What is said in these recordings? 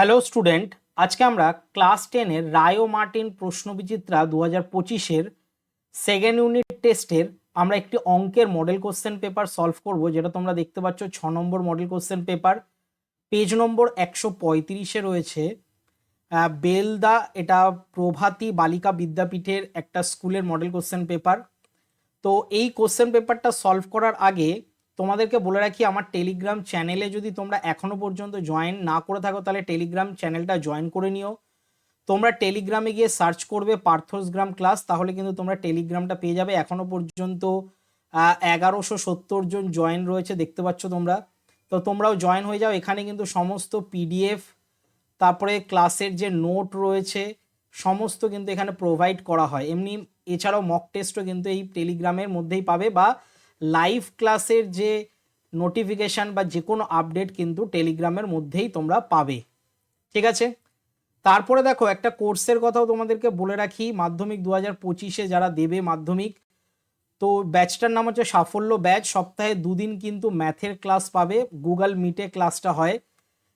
Hello student আজকে আমরা class টেনের রায়ো মার্টিন প্রশ্নবিচিত্রা দু হাজার পঁচিশের সেকেন্ড ইউনিট টেস্টের আমরা একটি অঙ্কের মডেল কোশ্চেন পেপার সলভ করব, যেটা তোমরা দেখতে পাচ্ছ, ছ number model question paper page number একশো পঁয়ত্রিশে রয়েছে। বেলদা, এটা প্রভাতী বালিকা বিদ্যাপীঠের একটা স্কুলের মডেল কোশ্চেন পেপার তো এই কোশ্চেন পেপারটা সলভ করার আগে তোমাদেরকে বলে রাখি, আমার টেলিগ্রাম চ্যানেলে যদি তোমরা এখনও পর্যন্ত জয়েন না করে থাকো, তাহলে টেলিগ্রাম চ্যানেলটা জয়েন করে নিও। তোমরা টেলিগ্রামে গিয়ে সার্চ করবে পার্থস গ্রাম ক্লাস তাহলে কিন্তু তোমরা টেলিগ্রামটা পেয়ে যাবে। এখনও পর্যন্ত এগারোশো সত্তর জন জয়েন রয়েছে, দেখতে পাচ্ছ তোমরা। তো তোমরাও জয়েন হয়ে যাও। এখানে কিন্তু সমস্ত পিডিএফ তারপরে ক্লাসের যে নোট রয়েছে, সমস্ত কিন্তু এখানে প্রোভাইড করা হয়। এমনি এছাড়াও মক টেস্টও কিন্তু এই টেলিগ্রামের মধ্যেই পাবে বা লাইভ ক্লাসের যে নোটিফিকেশান বা যে কোনো আপডেট কিন্তু টেলিগ্রামের মধ্যেই তোমরা পাবে। ঠিক আছে? তারপরে দেখো, একটা কোর্সের কথাও তোমাদেরকে বলে রাখি। মাধ্যমিক দু হাজার পঁচিশে যারা দেবে মাধ্যমিক, তো ব্যাচটার নাম হচ্ছে সাফল্য ব্যাচ সপ্তাহে দুদিন কিন্তু ম্যাথের ক্লাস পাবে। গুগল মিটে ক্লাসটা হয়।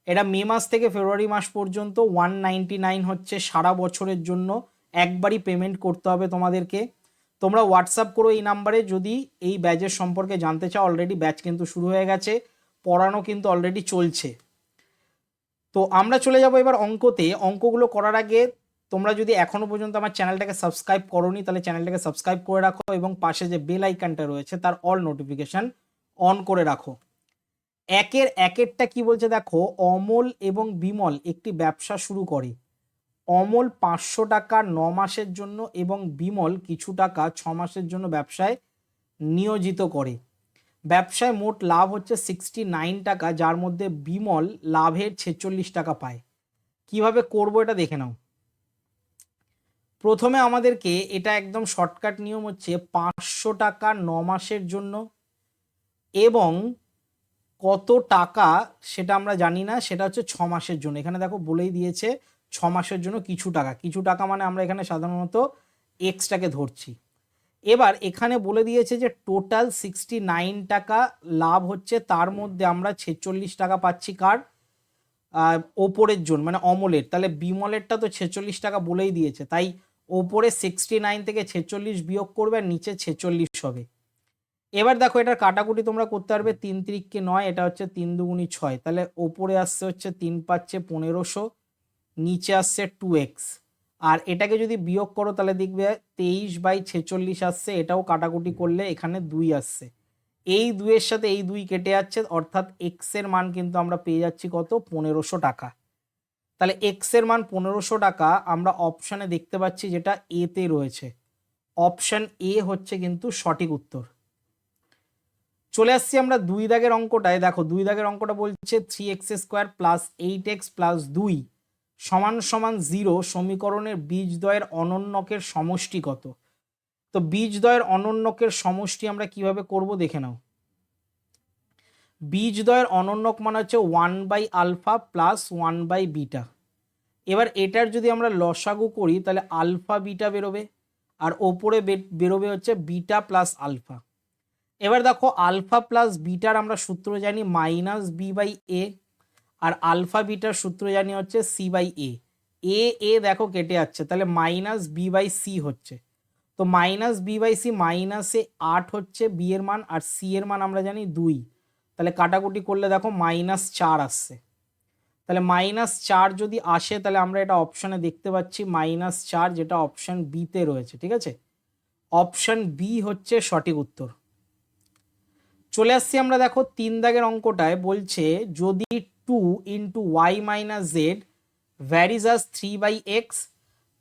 এটা মে মাস থেকে ফেব্রুয়ারি মাস পর্যন্ত। ওয়ান নাইনটি নাইন হচ্ছে সারা বছরের জন্য। একবারই পেমেন্ট করতে হবে তোমাদেরকে। তোমরা হোয়াটসঅ্যাপ করো এই নাম্বারে যদি এই ব্যাচের সম্পর্কে জানতে চাও অলরেডি ব্যাচ কিন্তু শুরু হয়ে গেছে, পড়ানো কিন্তু অলরেডি চলছে। তো আমরা চলে যাব এবার অঙ্কতে। অঙ্কগুলো করার আগে তোমরা যদি এখনও পর্যন্ত আমার চ্যানেলটাকে সাবস্ক্রাইব করোনি, তাহলে চ্যানেলটাকে সাবস্ক্রাইব করে রাখো এবং পাশে যে বেল আইকনটা রয়েছে, তার অল নোটিফিকেশন অন করে রাখো। একের একেরটা কি বলছে দেখো, অমল এবং বিমল একটি ব্যবসা শুরু করে। অমল পাঁচশো টাকা ন মাসের জন্য এবং বিমল কিছু টাকা ছ মাসের জন্য ব্যবসায় নিয়োজিত করে। ব্যবসায় মোট লাভ হচ্ছে সিক্সটি নাইন টাকা, যার মধ্যে বিমল লাভের ছেচল্লিশ টাকা পায়। কীভাবে করব এটা দেখে নাও। প্রথমে আমাদেরকে এটা একদম শর্টকাট নিয়ম হচ্ছে পাঁচশো টাকা ন মাসের জন্য এবং কত টাকা সেটা আমরা জানি না, সেটা হচ্ছে ছ মাসের জন্য। এখানে দেখো বলেই দিয়েছে ছ মাসের জন্য কিছু টাকা। কিছু টাকা মানে আমরা এখানে সাধারণত এক্সটাকে ধরছি। এবার এখানে বলে দিয়েছে যে টোটাল সিক্সটি নাইন টাকা লাভ হচ্ছে, তার মধ্যে আমরা ছেচল্লিশ টাকা পাচ্ছি কার? ওপরের জন্য মানে অমলের তাহলে বিমলেরটা তো ছেচল্লিশ টাকা বলেই দিয়েছে। তাই ওপরে সিক্সটি নাইন থেকে ছেচল্লিশ বিয়োগ করবে, আর নিচে ছেচল্লিশ হবে। এবার দেখো, এটার কাটাকুটি তোমরা করতে পারবে তিন তিরিককে নয়, এটা হচ্ছে তিন দুগুণি ছয়। তাহলে ওপরে আসছে হচ্ছে তিন পাচ্ছে পনেরোশো। নিচে আসছে টু এক্স আর এটাকে যদি বিয়োগ করো, তাহলে দেখবে তেইশ বাই ছেচল্লিশ আসছে, এটাও কাটাকুটি করলে এখানে দুই আসছে। এই দুইয়ের সাথে এই দুই কেটে যাচ্ছে, অর্থাৎ এক্সের মান কিন্তু আমরা পেয়ে যাচ্ছি কত? পনেরোশো টাকা। তাহলে এক্সের মান পনেরোশো টাকা, আমরা অপশানে দেখতে পাচ্ছি যেটা এতে রয়েছে। অপশান এ হচ্ছে কিন্তু সঠিক উত্তর। চলে আসছি আমরা দুই দাগের অঙ্কটায়। দেখো, দুই দাগের অঙ্কটা বলছে three X square plus eight X plus দুই। সমান সমান জিরো সমীকরণের বীজদ্বয়ের অনন্যকের সমষ্টি কত? তো বীজদ্বয়ের অনন্যকের সমষ্টি আমরা কীভাবে করব দেখে নাও। বীজদ্বয়ের অনন্যক মানে হচ্ছে one by alpha plus one by beta. এবার এটার যদি আমরা লসাগু করি, তাহলে আলফা বিটা বেরোবে, আর ওপরে বেরোবে হচ্ছে বিটা প্লাস আলফা। এবার দেখো আলফা প্লাস বিটার আমরা সূত্র জানি, মাইনাস বি বাই এ আর আলফা বিটার সূত্র জানি হচ্ছে সি বাই এ এ এ দেখো কেটে যাচ্ছে, তাহলে মাইনাস বি বাই সি হচ্ছে। তো মাইনাস বি বাই সি মাইনাসে আট হচ্ছে বি এর মান আর সি এর মান আমরা জানি দুই। তাহলে কাটাকুটি করলে দেখো মাইনাস চার আসছে। তাহলে মাইনাস চার যদি আসে, তাহলে আমরা এটা অপশানে দেখতে পাচ্ছি মাইনাস চার, যেটা অপশান বিতে রয়েছে, ঠিক আছে? অপশান বি হচ্ছে সঠিক উত্তর। চলে আসছি আমরা দেখো তিন দাগের অঙ্কটায়, বলছে যদি two into Y minus Z varies as three by X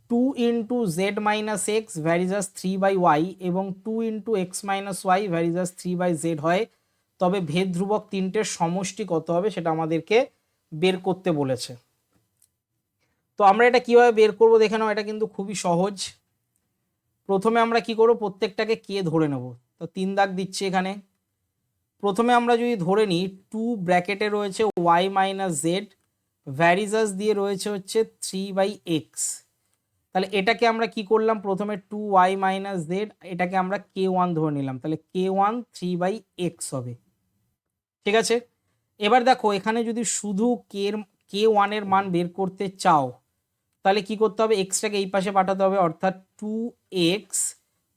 two into Z minus X varies as three by Y এবং two into X minus Y varies as three by Z হয়। তবে ভেদ ধ্রুবক তিনটের সমষ্টি কত হবে সেটা আমাদেরকে বের করতে বলেছে। তো আমরা এটা কীভাবে বের করব দেখে নাও, এটা কিন্তু খুবই সহজ। প্রথমে আমরা কি করব, প্রত্যেকটাকে কে ধরে নেব। তো তিন দাগ দিচ্ছি এখানে। প্রথমে আমরা যদি ধরে নিই টু ব্র্যাকেটে রয়েছে ওয়াই মাইনাস জেড ভ্যারিজাস দিয়ে রয়েছে হচ্ছে থ্রি বাই এক্স তাহলে এটাকে আমরা কি করলাম? প্রথমে টু ওয়াই মাইনাস জেড এটাকে আমরা কে ওয়ান ধরে নিলাম। তাহলে K one three by X হবে। ঠিক আছে? এবার দেখো, এখানে যদি শুধু কে কে ওয়ানের মান বের করতে চাও, তাহলে কি করতে হবে? এক্সটাকে এই পাশে পাঠাতে হবে, অর্থাৎ two X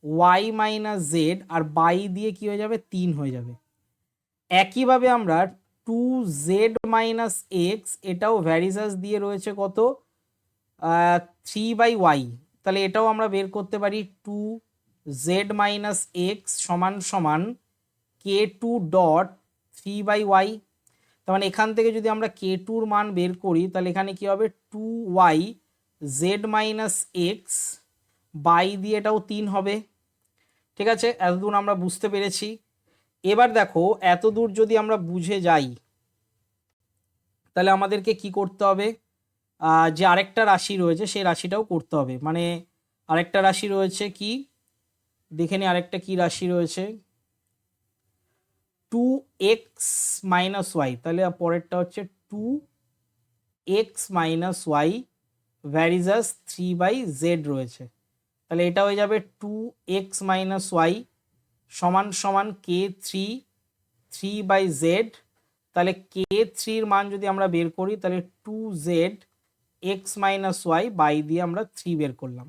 Y minus Z R by দিয়ে কি হয়ে যাবে? তিন হয়ে যাবে। একইভাবে আমরা টু জেড মাইনাস এক্স এটাও ভ্যারিজাস দিয়ে রয়েছে কত? থ্রি বাই ওয়াই তাহলে এটাও আমরা বের করতে পারি টু জেড মাইনাস এক্স সমান সমান K two dot three by Y তার মানে এখান থেকে যদি আমরা কে টুর মান বের করি, তাহলে এখানে কি হবে? Two Y Z minus X by দিয়ে এটাও তিন হবে। ঠিক আছে? এতদূর আমরা বুঝতে পেরেছি। এবার দেখো এত দূর যদি আমরা বুঝে যাই, তাহলে আমাদেরকে কি করতে হবে? যে আরেকটা রাশি রয়েছে, সেই রাশিটাও করতে হবে। মানে আরেকটা রাশি রয়েছে কি? দেখে নি আরেকটা কি রাশি রয়েছে। টু এক্স মাইনাস ওয়াই তাহলে পরেরটা হচ্ছে two X minus Y varies as three by Z রয়েছে। তাহলে এটা হয়ে যাবে টু এক্স মাইনাস ওয়াই সমান সমান K three three by Z তাহলে কে থ্রির মান যদি আমরা বের করি, তাহলে two Z X minus Y by দিয়ে আমরা থ্রি বের করলাম।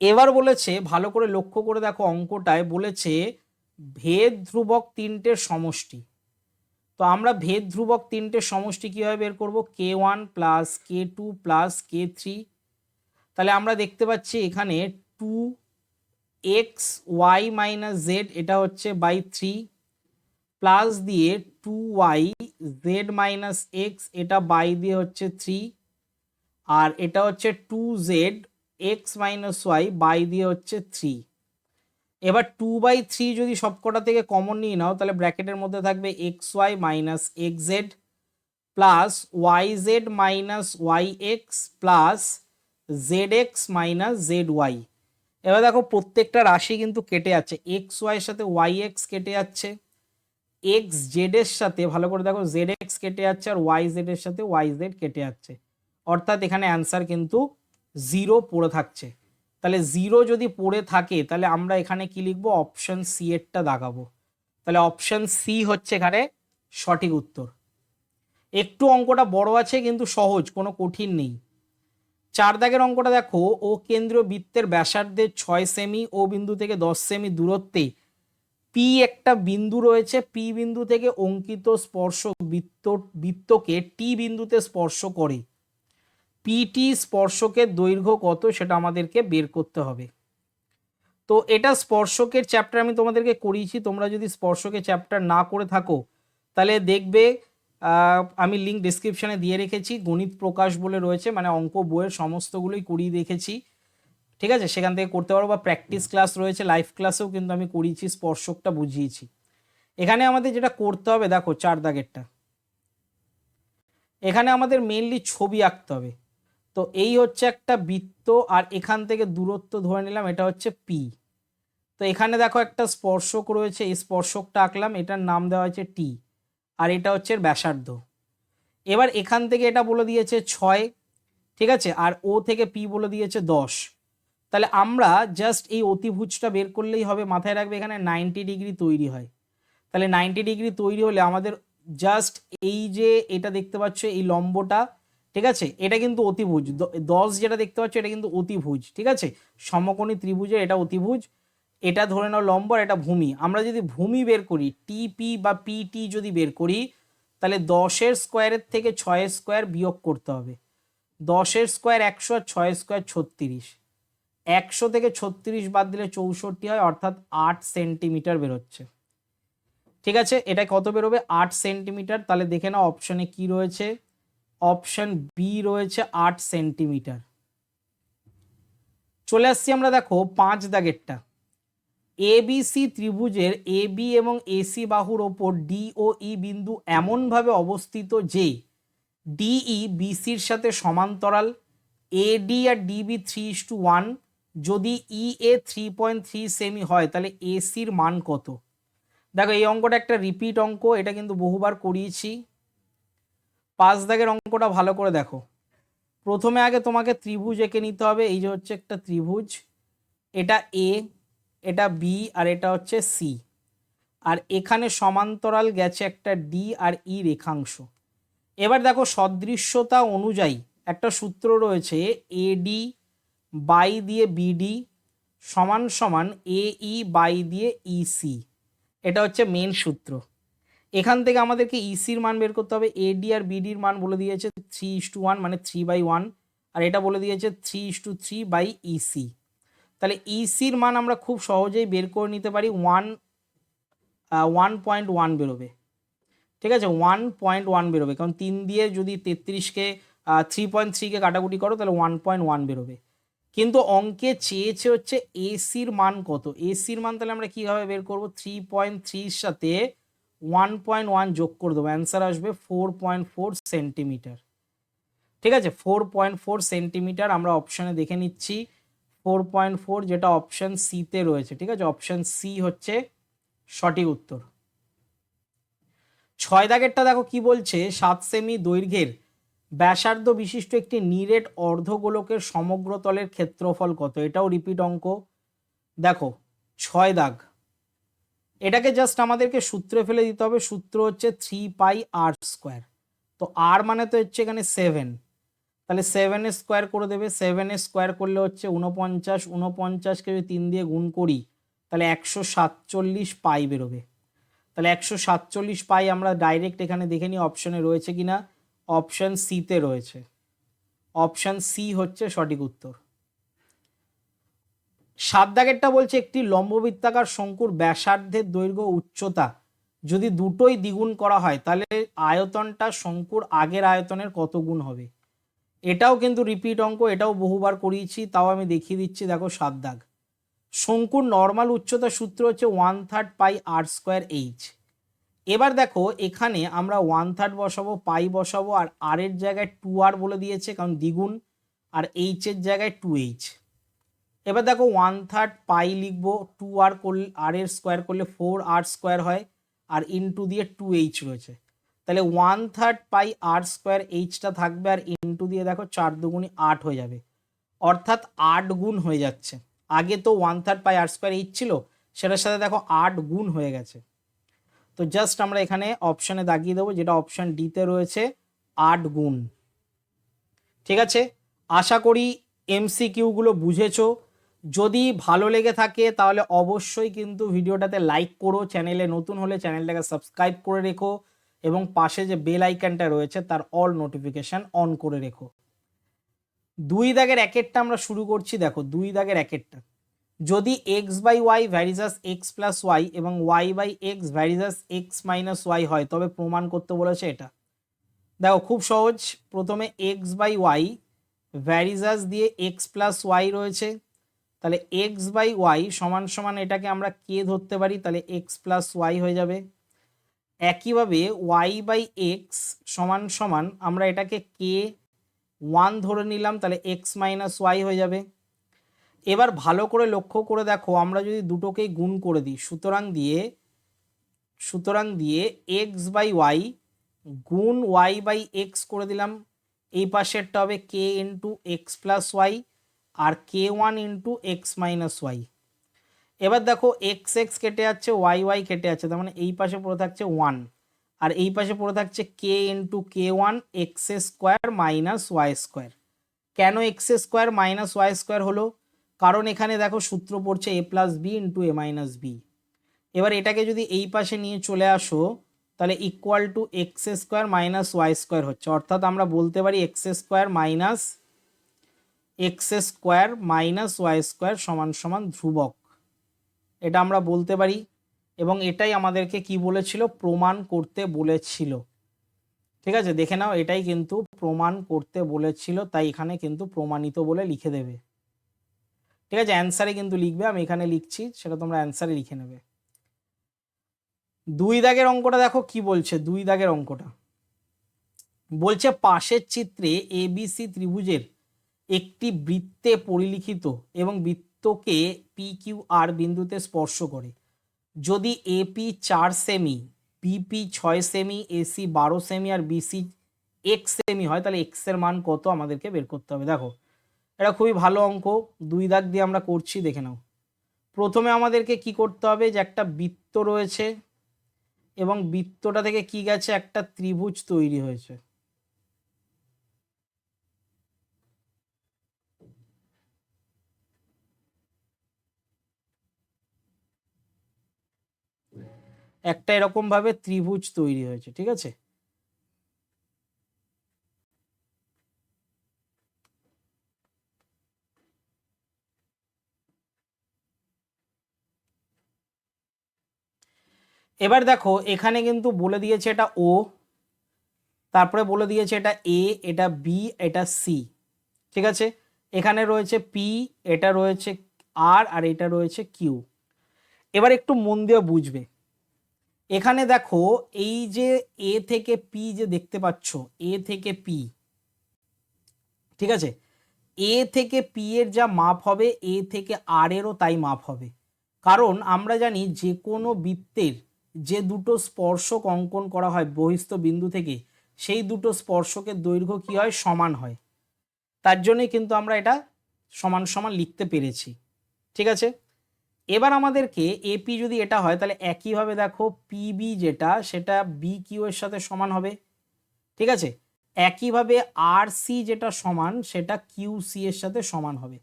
এবার বলেছে, ভালো করে লক্ষ্য করে দেখো অঙ্কটায়, বলেছে ভেদ ধ্রুবক তিনটের সমষ্টি। তো আমরা ভেদ ধ্রুবক তিনটের সমষ্টি কীভাবে বের করব? K one plus K two plus K three তাহলে আমরা দেখতে পাচ্ছি এখানে two X Y minus Z এটা হচ্ছে বাই থ্রি প্লাস দিয়ে two Y Z minus X এটা বাই দিয়ে হচ্ছে থ্রি আর এটা হচ্ছে two Z X minus Y by দিয়ে হচ্ছে থ্রি এবার টু বাই থ্রি যদি সবকটা থেকে কমন নিয়ে নাও, তাহলে ব্র্যাকেটের মধ্যে থাকবে X Y minus X Z plus Y Z minus Y X plus Z X minus Z Y এবার দেখো প্রত্যেকটা রাশি কিন্তু কেটে যাচ্ছে। এক্স ওয়াইয়ের সাথে ওয়াই এক্স কেটে যাচ্ছে। এক্স জেডের সাথে, ভালো করে দেখো জেড এক্স কেটে যাচ্ছে আর ওয়াই জেডের সাথে ওয়াই জেড কেটে যাচ্ছে। অর্থাৎ এখানে অ্যান্সার কিন্তু জিরো পড়ে থাকছে। তাহলে জিরো যদি পড়ে থাকে, তাহলে আমরা এখানে কি লিখব? অপশন সি এরটা দাগাবো তাহলে অপশন সি হচ্ছে এখানে সঠিক উত্তর। একটু অঙ্কটা বড় আছে, কিন্তু সহজ, কোনো কঠিন নেই। চার দাগের অঙ্কটা দেখো, ও কেন্দ্রীয় বৃত্তের ব্যাসার্ধের ছয় সেমি ও বিন্দু থেকে দশ সেমি দূরত্বে। পি একটা বিন্দু রয়েছে পি বিন্দু থেকে অঙ্কিত স্পর্শ বৃত্ত, বৃত্তকে টি বিন্দুতে স্পর্শ করে। পিটি স্পর্শকের দৈর্ঘ্য কত সেটা আমাদেরকে বের করতে হবে। তো এটা স্পর্শকের চ্যাপ্টার আমি তোমাদেরকে করিয়েছি, তোমরা যদি স্পর্শকের চ্যাপ্টার না করে থাকো, তাহলে দেখবে আমি লিঙ্ক ডিসক্রিপশানে দিয়ে রেখেছি, গণিত প্রকাশ বলে রয়েছে মানে অঙ্ক বইয়ের সমস্তগুলোই করিয়ে রেখেছি ঠিক আছে? সেখান থেকে করতে পারো বা প্র্যাকটিস ক্লাস রয়েছে লাইভ ক্লাসেও কিন্তু আমি করিয়েছি, স্পর্শকটা বুঝিয়েছি। এখানে আমাদের যেটা করতে হবে, দেখো চার দাগেরটা। এখানে আমাদের মেনলি ছবি আঁকতে হবে। তো এই হচ্ছে একটা বৃত্ত, আর এখান থেকে দূরত্ব ধরে নিলাম, এটা হচ্ছে পি তো এখানে দেখো একটা স্পর্শক রয়েছে, এই স্পর্শকটা আঁকলাম, এটার নাম দেওয়া হয়েছে টি আর এটা হচ্ছে ব্যাসার্ধ। এবার এখান থেকে এটা বলে দিয়েছে ছয়, ঠিক আছে? আর ও থেকে পি বলে দিয়েছে দশ। তাহলে আমরা জাস্ট এই অতিভুজটা বের করলেই হবে, মাথায় রাখবে এখানে নাইনটি ডিগ্রি তৈরি হয়। তাহলে নাইনটি ডিগ্রি তৈরি হলে আমাদের জাস্ট এই যে এটা দেখতে পাচ্ছ, এই লম্বটা, ঠিক আছে? এটা কিন্তু অতিভুজ। দশ যেটা দেখতে পাচ্ছ, এটা কিন্তু অতিভুজ, ঠিক আছে? সমকোণী ত্রিভুজের এটা অতিভুজ। এটা ধরে নাও লম্ব আর এটা ভূমি। আমরা যদি ভূমি বের করি টিপি বা পিটি যদি বের করি, তাহলে দশের স্কোয়ারের থেকে ছয়ের স্কোয়ার বিয়োগ করতে হবে। দশের স্কোয়ার একশো আর ছয়ের স্কোয়ার ছত্রিশ। একশো থেকে ছত্রিশ বাদ দিলে চৌষট্টি হয়, অর্থাৎ আট সেন্টিমিটার বেরোচ্ছে। ঠিক আছে? এটা কত বেরোবে? আট সেন্টিমিটার তাহলে দেখে নাও অপশনে কি রয়েছে। অপশন বি রয়েছে আট সেন্টিমিটার চলে আসছি আমরা দেখো পাঁচ দাগেরটা। এবিসি ত্রিভুজের এ বি এবং এসি বাহুর ওপর ডি ও ই বিন্দু এমনভাবে অবস্থিত যে ডিই বিসির সাথে সমান্তরাল AD R DB three is two one যদি E A three point three semi হয়, তাহলে এসির মান কত? দেখো, এই অঙ্কটা একটা রিপিট অঙ্ক, এটা কিন্তু বহুবার করিয়েছি। পাঁচ দাগের অঙ্কটা ভালো করে দেখো। প্রথমে আগে তোমাকে ত্রিভুজ এঁকে নিতে হবে, এই যে হচ্ছে একটা ত্রিভুজ। এটা এ এটা বি আর এটা হচ্ছে সি আর এখানে সমান্তরাল গেছে একটা ডি আর ই রেখাংশ। এবার দেখো সদৃশ্যতা অনুযায়ী একটা সূত্র রয়েছে এডি বাই দিয়ে বিডি সমান সমান এ ই বাই দিয়ে ইসি এটা হচ্ছে মেন সূত্র। এখান থেকে আমাদেরকে ইসির মান বের করতে হবে। এডি আর বিডির মান বলে দিয়েছে থ্রি ইস টু ওয়ান মানে থ্রি বাই ওয়ান আর এটা বলে দিয়েছে three is two three by EC তাহলে ইসির মান আমরা খুব সহজেই বের করে নিতে পারি ওয়ান ওয়ান পয়েন্ট ওয়ান বেরোবে। ঠিক আছে? ওয়ান পয়েন্ট ওয়ান বেরোবে। কারণ তিন দিয়ে যদি তেত্রিশকে থ্রি পয়েন্ট থ্রিকে কাটাকুটি করো, তাহলে ওয়ান পয়েন্ট ওয়ান বেরোবে। কিন্তু অঙ্কে চেয়েছে হচ্ছে এসির মান কত? এসির মান তাহলে আমরা কীভাবে বের করব? থ্রি পয়েন্ট থ্রির সাথে ওয়ান পয়েন্ট ওয়ান যোগ করে দেবো। অ্যান্সার আসবে ফোর পয়েন্ট ফোর সেন্টিমিটার ঠিক আছে? ফোর পয়েন্ট ফোর সেন্টিমিটার আমরা অপশানে দেখে নিচ্ছি। ফোর পয়েন্ট ফোর যেটা অপশান সিতে রয়েছে, ঠিক আছে? অপশান সি হচ্ছে সঠিক উত্তর। ছয় দাগেরটা দেখো কি বলছে? সাত সেমি দৈর্ঘ্যের ব্যাসার্ধ বিশিষ্ট একটি নিরেট অর্ধগোলকের সমগ্র তলের ক্ষেত্রফল কত? এটাও রিপিট অঙ্ক। দেখো, ছয় দাগ। এটাকে জাস্ট আমাদেরকে সূত্রে ফেলে দিতে হবে। সূত্র হচ্ছে থ্রি পাই আর স্কোয়ার তো আর মানে তো হচ্ছে এখানে সেভেন তাহলে সেভেনের স্কোয়ার করে দেবে সেভেনের স্কোয়ার করলে হচ্ছে উনপঞ্চাশ উনপঞ্চাশকে যদি তিন দিয়ে গুণ করি, তাহলে একশো সাতচল্লিশ পাই বেরোবে। তাহলে একশো সাতচল্লিশ পাই আমরা ডাইরেক্ট এখানে দেখে নিই অপশনে রয়েছে কি না অপশান সিতে রয়েছে। অপশান সি হচ্ছে সঠিক উত্তর। সাত দাগেরটা বলছে একটি লম্ববৃত্তাকার শঙ্কুর ব্যাসার্ধের দৈর্ঘ্য উচ্চতা। যদি দুটোই দ্বিগুণ করা হয়, তাহলে আয়তনটা শঙ্কুর আগের আয়তনের কত গুণ হবে? এটাও কিন্তু রিপিট অঙ্ক, এটাও বহুবার করিয়েছি, তাও আমি দেখিয়ে দিচ্ছি, দেখো সাত দাগ। শঙ্কুর নর্মাল উচ্চতা সূত্র হচ্ছে one third pi R square H এবার দেখো, এখানে আমরা ওয়ান থার্ড বসাবো পাই বসাবো, আর আর এর জায়গায় টু আর বলে দিয়েছে, কারণ দ্বিগুণ, আর এইচের জায়গায় টু এইচ এবার দেখো ওয়ান থার্ড পাই লিখব টু আর করলে আর এর স্কোয়ার করলে ফোর আর স্কোয়ার হয়, আর ইনটু দিয়ে টু এইচ রয়েছে। তাহলে one third pi R square এইচটা থাকবে, আর ইনটু দিয়ে দেখো চার দুগুণি আট হয়ে যাবে। অর্থাৎ আট গুণ হয়ে যাচ্ছে। আগে তো one third pi R square H ছিল, সেটার সাথে দেখো আট গুণ হয়ে গেছে। তো জাস্ট আমরা এখানে অপশানে দাগিয়ে দেবো, যেটা অপশান ডিতে রয়েছে, আট গুণ। ঠিক আছে? আশা করি এমসি কিউগুলো বুঝেছ। যদি ভালো লেগে থাকে, তাহলে অবশ্যই কিন্তু ভিডিওটাতে লাইক করো। চ্যানেলে নতুন হলে চ্যানেলটাকে সাবস্ক্রাইব করে রেখো। এবং পাশে যে বেল আইকনটা রয়েছে তার অল নোটিফিকেশান অন করে রেখো। দুই দাগের একেরটা আমরা শুরু করছি, দেখো, দুই দাগের একেরটা। যদি X by Y varies as X plus Y এবং Y by X varies as X minus Y হয়, তবে প্রমাণ করতে বলেছে এটা। দেখো, খুব সহজ। প্রথমে এক্স বাই ওয়াই ভ্যারিজাস দিয়ে এক্স প্লাস ওয়াই রয়েছে। তাহলে এক্স বাই ওয়াই সমান সমান এটাকে আমরা কে ধরতে পারি? তাহলে এক্স প্লাস ওয়াই হয়ে যাবে। একইভাবে ওয়াই বাই এক্স সমান সমান আমরা এটাকে কে ওয়ান ধরে নিলাম, তাহলে এক্স মাইনাস ওয়াই হয়ে যাবে। এবার ভালো করে লক্ষ্য করে দেখো, আমরা যদি দুটোকেই গুণ করে দিই, সুতরাং দিয়ে সুতরাং দিয়ে এক্স বাই ওয়াই গুণ ওয়াই বাই এক্স করে দিলাম। এই পাশেরটা হবে K into X plus Y আর K one into X minus Y এবার দেখো এক্স এক্স কেটে যাচ্ছে ওয়াই ওয়াই কেটে যাচ্ছে, তার মানে এই পাশে পড়ে থাকছে ওয়ান আর এই পাশে পড়ে থাকছে K into K one X square minus Y square কেন X square minus Y square হলো? কারণ এখানে দেখো সূত্র পড়ছে A plus B into A minus B এবার এটাকে যদি এই পাশে নিয়ে চলে আসো, তাহলে equal to X square minus Y square হচ্ছে। অর্থাৎ আমরা বলতে পারি X square minus X square minus Y square সমান সমান ধ্রুবক। এটা আমরা বলতে পারি এবং এটাই আমাদেরকে কি বলেছিল? প্রমাণ করতে বলেছিল। ঠিক আছে? দেখে নাও, এটাই কিন্তু প্রমাণ করতে বলেছিল, তাই এখানে কিন্তু প্রমাণিত বলে লিখে দেবে। ঠিক আছে? অ্যান্সারে কিন্তু লিখবে, আমি এখানে লিখছি, সেটা তোমরা অ্যান্সারে লিখে নেবে। দুই দাগের অঙ্কটা দেখো কি বলছে, দুই দাগের অঙ্কটা। বলছে, পাশের চিত্রে এবিসি ত্রিভুজের একটি বৃত্তে পরিলিখিত এবং বৃত্তকে পি কিউ আর বিন্দুতে স্পর্শ করে। যদি এপি চার সেমি, বিপি ছয় সেমি, এসি বারো সেমি আর বিসি এক্স সেমি হয়, তাহলে এক্সের মান কত আমাদেরকে বের করতে হবে? দেখো, এটা খুবই ভালো অঙ্ক। দুই দাগ দিয়ে আমরা করছি, দেখে নাও। প্রথমে আমাদেরকে কি করতে হবে যে একটা বৃত্ত রয়েছে এবং বৃত্তটা থেকে কি গেছে? একটা ত্রিভুজ তৈরি হয়েছে। একটা এরকম ভাবে ত্রিভুজ তৈরি হয়েছে, ঠিক আছে? এবার দেখো, এখানে কিন্তু বলে দিয়েছে এটা ও তারপরে বলে দিয়েছে এটা এ এটা বি এটা সি ঠিক আছে? এখানে রয়েছে পি এটা রয়েছে আর আর এটা রয়েছে কিউ এবার একটু মন দিয়ে বুঝবে। এখানে দেখো এই যে এ থেকে পি যে দেখতে পাচ্ছ এ থেকে পি ঠিক আছে? এ থেকে পি এর যা মাপ হবে এ থেকে আর এরও তাই মাপ হবে। কারণ আমরা জানি যে কোনো বৃত্তের যে দুটো স্পর্শক অঙ্কন করা হয় বহিস্থ বিন্দু থেকে, সেই দুটো স্পর্শকের দৈর্ঘ্য কি হয়? সমান হয়। তার জন্যই কিন্তু আমরা এটা সমান সমান লিখতে পেরেছি। ঠিক আছে? এবার আমাদেরকে এপি যদি এটা হয়, তাহলে একইভাবে দেখো পিবি যেটা, সেটা বি কিউ এর সাথে সমান হবে। ঠিক আছে? একইভাবে আর সি যেটা সমান, সেটা কিউ সি এর সাথে সমান হবে।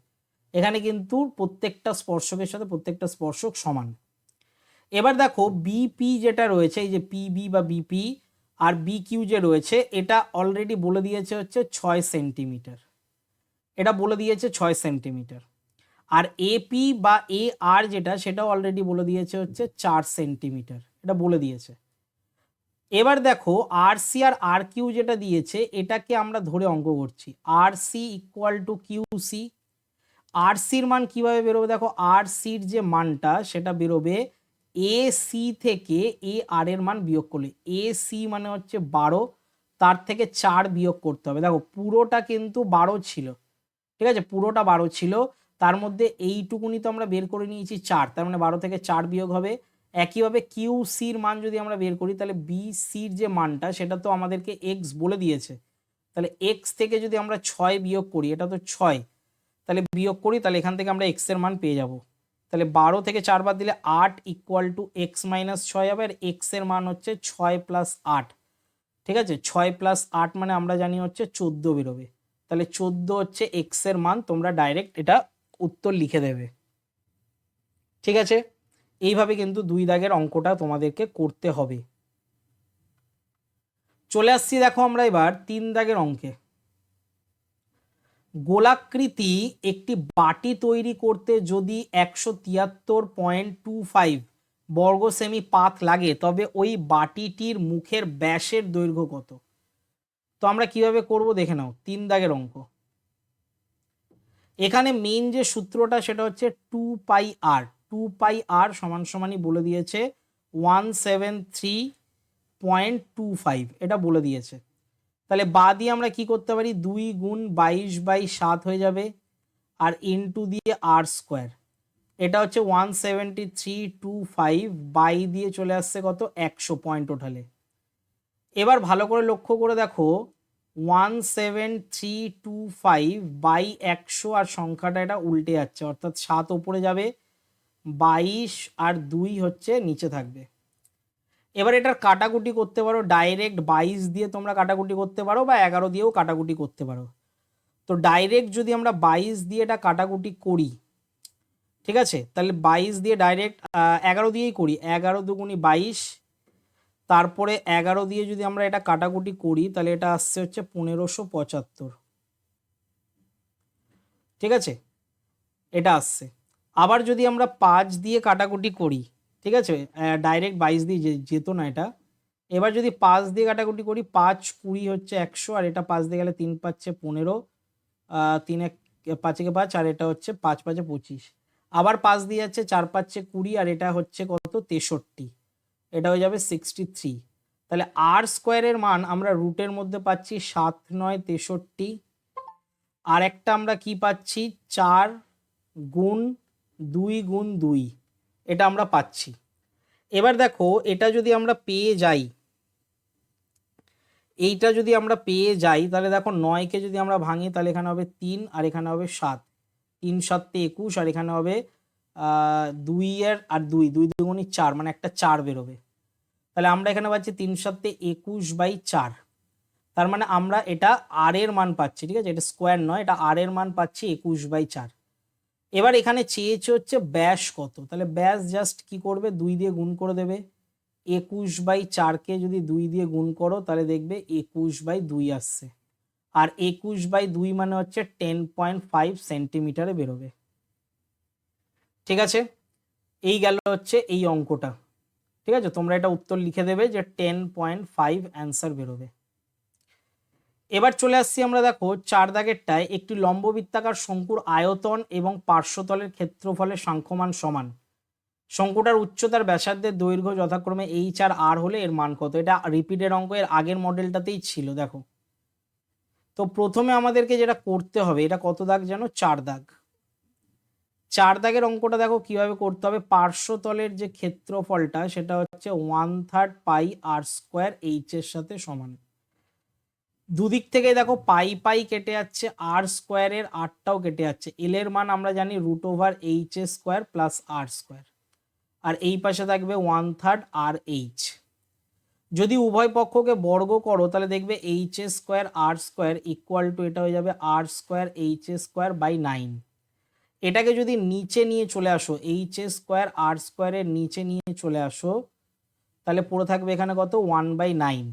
এখানে কিন্তু প্রত্যেকটা স্পর্শকের সাথে প্রত্যেকটা স্পর্শক সমান। এবার দেখো বিপি যেটা রয়েছে, এই যে পিবি বা বিপি আর বি কিউ যে রয়েছে, এটা অলরেডি বলে দিয়েছে হচ্ছে ছয় সেন্টিমিটার এটা বলে দিয়েছে ছয় সেন্টিমিটার আর এপি বা এ আর যেটা, সেটাও অলরেডি বলে দিয়েছে হচ্ছে চার সেন্টিমিটার এটা বলে দিয়েছে। এবার দেখো আর সি আর আর কিউ যেটা দিয়েছে, এটাকে আমরা ধরে অঙ্ক করছি। R C equal to Q C আর সির মান কীভাবে বেরোবে? দেখো আর সির যে মানটা, সেটা বেরোবে এ সি থেকে এ আর এর মান বিয়োগ করলে। এ সি মানে হচ্ছে বারো, তার থেকে চার বিয়োগ করতে হবে। দেখো, পুরোটা কিন্তু বারো ছিল। ঠিক আছে? পুরোটা বারো ছিল। তার মধ্যে এইটুকুনি তো আমরা বের করে নিয়েছি চার, তার মানে বারো থেকে চার বিয়োগ হবে। একইভাবে কিউ সির মান যদি আমরা বের করি, তাহলে বি সির যে মানটা, সেটা তো আমাদেরকে এক্স বলে দিয়েছে। তাহলে এক্স থেকে যদি আমরা ছয় বিয়োগ করি, এটা তো ছয়, তাহলে বিয়োগ করি, তাহলে এখান থেকে আমরা এক্সের মান পেয়ে যাব। তাহলে বারো থেকে চার বাদ দিলে আট ইকুয়াল টু এক্স মাইনাস ছয় হবে, আর এক্সের মান হচ্ছে ছয় প্লাস আট। ঠিক আছে? ছয় প্লাস আট মানে আমরা জানি হচ্ছে চোদ্দ বেরোবে। তাহলে চোদ্দ হচ্ছে এক্সের মান, তোমরা ডাইরেক্ট এটা উত্তর লিখে দেবে। ঠিক আছে? এইভাবে কিন্তু দুই দাগের অঙ্কটা তোমাদেরকে করতে হবে। চলে আসছি দেখো আমরা এবার তিন দাগের অঙ্কে। গোলাকৃতি একটি বাটি তৈরি করতে যদি একশো তিয়াত্তর পয়েন্ট টু ফাইভ বর্গ সেমি পাত লাগে, তবে ওই বাটিটির মুখের ব্যাসের দৈর্ঘ্য কত? তো আমরা কীভাবে করব দেখে নাও, তিন দাগের অঙ্ক। এখানে মেন যে সূত্রটা সেটা হচ্ছে টু পাই আর টু পাই আর সমান সমানই বলে দিয়েছে one seven three point two five এটা বলে দিয়েছে। তাহলে বা দিয়ে আমরা কি করতে পারি? দুই গুণ বাইশ বাই সাত হয়ে যাবে আর ইনটু দিয়ে আর স্কোয়ার এটা হচ্ছে one seventy three two five by দিয়ে চলে আসছে কত? একশো পয়েন্ট ওঠালে। এবার ভালো করে লক্ষ্য করে দেখো one seven three two five by একশো আর সংখ্যাটা এটা উল্টে যাচ্ছে। অর্থাৎ সাত ওপরে যাবে, বাইশ আর দুই হচ্ছে নিচে থাকবে। এবার এটার কাটাকুটি করতে পারো ডাইরেক্ট বাইশ দিয়ে তোমরা কাটাকুটি করতে পারো বা এগারো দিয়েও কাটাকুটি করতে পারো। তো ডাইরেক্ট যদি আমরা বাইশ দিয়ে এটা কাটাকুটি করি, ঠিক আছে? তাহলে বাইশ দিয়ে ডাইরেক্ট এগারো দিয়েই করি, এগারো দুগুণি বাইশ তারপরে এগারো দিয়ে যদি আমরা এটা কাটাকুটি করি, তাহলে এটা আসছে হচ্ছে পনেরোশো পঁচাত্তর। ঠিক আছে? এটা আসছে। আবার যদি আমরা পাঁচ দিয়ে কাটাকুটি করি, ঠিক আছে? ডাইরেক্ট বাইশ দিয়ে যেত না এটা। এবার যদি পাঁচ দিয়ে কাটাকুটি করি, পাঁচ কুড়ি হচ্ছে একশো, আর এটা পাঁচ দিয়ে গেলে তিন পাচ্ছে পনেরো তিন এক, পাঁচে পাঁচ, আর এটা হচ্ছে পাঁচ পাঁচে পঁচিশ। আবার পাঁচ দিয়ে যাচ্ছে চার পাঁচে কুড়ি, আর এটা হচ্ছে কত? তেষট্টি। এটা হয়ে যাবে সিক্সটি থ্রি তাহলে আর স্কোয়ারের মান আমরা রুটের মধ্যে পাচ্ছি সাত, নয়, তেষট্টি। আর একটা আমরা কি পাচ্ছি? চার গুণ দুই গুণ দুই। এটা আমরা পাচ্ছি। এবার দেখো, এটা যদি আমরা পেয়ে যাই, এইটা যদি আমরা পেয়ে যাই, তাহলে দেখো নয়কে যদি আমরা ভাঙি, তাহলে এখানে হবে তিন, আর এখানে হবে সাত। তিন সাততে একুশ, আর এখানে হবে দুইয়ের আর দুই দুই দুগুণি চার মানে একটা চার বেরোবে। তাহলে আমরা এখানে পাচ্ছি তিন সাতে একুশ বাই চার। তার মানে আমরা এটা আর এর মান পাচ্ছি, ঠিক আছে? এটা স্কোয়ার নয়, এটা আর এর মান পাচ্ছি একুশ বাই চার। এবার এখানে চেয়েছে হচ্ছে ব্যাস কত? তাহলে ব্যাস জাস্ট কি করবে? দুই দিয়ে গুণ করে দেবে। একুশ বাই চারকে যদি দুই দিয়ে গুণ করো, তাহলে দেখবে একুশ বাই দুই আসছে। আর একুশ বাই দুই মানে হচ্ছে টেন পয়েন্ট ফাইভ সেন্টিমিটারে বেরোবে। ঠিক আছে? এই গেল হচ্ছে এই অঙ্কটা। ঠিক আছে? তোমরা এটা উত্তর লিখে দেবে যে টেন পয়েন্ট ফাইভ অ্যান্সার বেরোবে। এবার চলে আসছি আমরা দেখো চার দাগেরটায় একটি লম্ববৃত্তাকার শঙ্কুর আয়তন এবং পার্শ্বতলের ক্ষেত্রফলের সাংখ্যমান সমান। শঙ্কুটার উচ্চতার ব্যাসার্ধের দৈর্ঘ্য যথাক্রমে এইচ আর আর হলে এর মান কত? এটা রিপিটেড অঙ্ক, এর আগের মডেলটাতেই ছিল, দেখো। তো প্রথমে আমাদেরকে যেটা করতে হবে, এটা কত দাগ যেন চার দাগ। চার দাগের অঙ্কটা দেখো কীভাবে করতে হবে। পার্শ্বতলের যে ক্ষেত্রফলটা সেটা হচ্ছে one third pi R square H এর সাথে সমান। দুদিক থেকে দেখো পাই পাই কেটে যাচ্ছে আর স্কোয়ারের আরটাও কেটে যাচ্ছে। এল এর মান আমরা জানি root over H A square plus R square আর এই পাশে থাকবে ওয়ান থার্ড আর এইচ যদি উভয় পক্ষকে বর্গ করো, তাহলে দেখবে H A square R square equal to এটা হয়ে যাবে R square H A square by nine এটাকে যদি নিচে নিয়ে চলে আসো এইচ এ স্কোয়ার আর স্কোয়ারের নিচে নিয়ে চলে আসো, তাহলে পড়ে থাকবে এখানে কত? ওয়ান বাই নাইন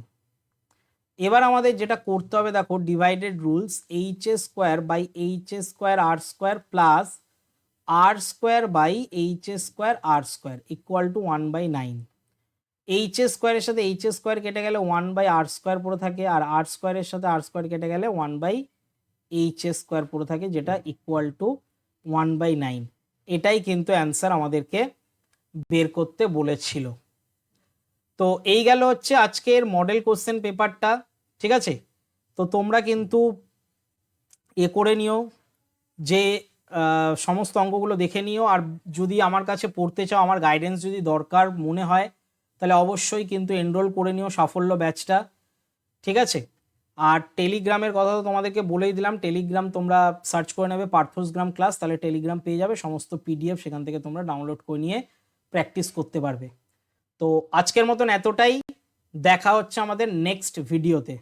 এবার আমাদের যেটা করতে হবে, দেখো divided rules H A square by H A square R square plus R square by H A square R square equal to one by nine H A স্কোয়ারের সাথে এইচ এ স্কোয়ার কেটে গেলে ওয়ান বাই আর স্কোয়ার পড়ে থাকে, আর আর স্কোয়ারের সাথে আর square কেটে গেলে one by H A square পড়ে থাকে, যেটা equal to one by nine এটাই কিন্তু অ্যান্সার আমাদেরকে বের করতে বলেছিল। তো এই গেল হচ্ছে আজকের মডেল কোশ্চেন পেপারটা ঠিক আছে? তো তোমরা কিন্তু এ করে নিও, যে সমস্ত অঙ্কগুলো দেখে নিও, আর যদি আমার কাছে পড়তে চাও, আমার গাইডেন্স যদি দরকার মনে হয়, তাহলে অবশ্যই কিন্তু এনরোল করে নিও সাফল্য ব্যাচটা ঠিক আছে? আর টেলিগ্রামের কথা তো তোমাদেরকে বলেই দিলাম, টেলিগ্রাম তোমরা সার্চ করে নেবে পার্থসগ্রাম ক্লাস তাহলে টেলিগ্রাম পেয়ে যাবে, সমস্ত পিডিএফ সেখান থেকে তোমরা ডাউনলোড করে নিয়ে প্র্যাকটিস করতে পারবে। তো আজকের মতন এতটাই, দেখা হচ্ছে আমাদের নেক্সট ভিডিওতে